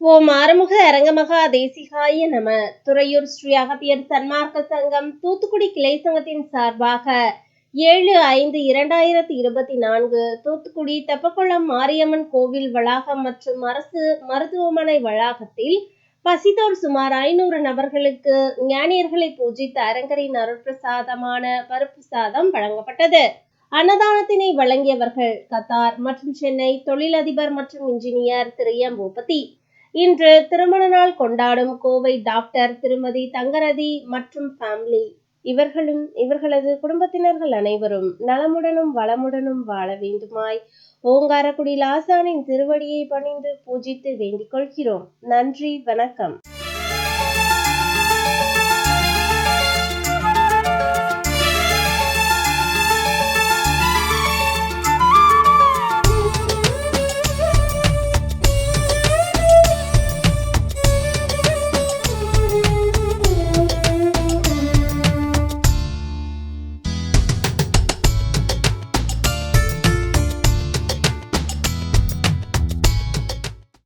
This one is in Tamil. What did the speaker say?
ஓம் ஆறுமுக அரங்கமகா தேசிகாய நம. துறையூர் ஸ்ரீ அகத்தியர் சன்மார்க்க சங்கம் தூத்துக்குடி கிளை சங்கத்தின் சார்பாக ஏழு ஐந்து இரண்டாயிரத்தி இருபத்தி நான்கு தூத்துக்குடி தெப்பக்குளம் மாரியம்மன் கோவில் வளாகம் மற்றும் அரசு மருத்துவமனை வளாகத்தில் பசித்தோர் சுமார் ஐநூறு நபர்களுக்கு ஞானியர்களை பூஜித்த அரங்கரின் அருட்பிரசாதமான பருப்பு சாதம் வழங்கப்பட்டது. அன்னதானத்தினை வழங்கியவர்கள் கத்தார் மற்றும் சென்னை தொழிலதிபர் மற்றும் இன்ஜினியர் திரு எம் பூபதி. இன்று திருமண நாள் கொண்டாடும் கோவை டாக்டர் திருமதி தங்கரதி மற்றும் ஃபேமிலி இவர்களும் இவர்களது குடும்பத்தினர்கள் அனைவரும் நலமுடனும் வளமுடனும் வாழ வேண்டுமாய் ஓங்காரக்குடி லாசானின் திருவடியை பணிந்து பூஜித்து வேண்டிக் கொள்கிறோம். நன்றி வணக்கம்.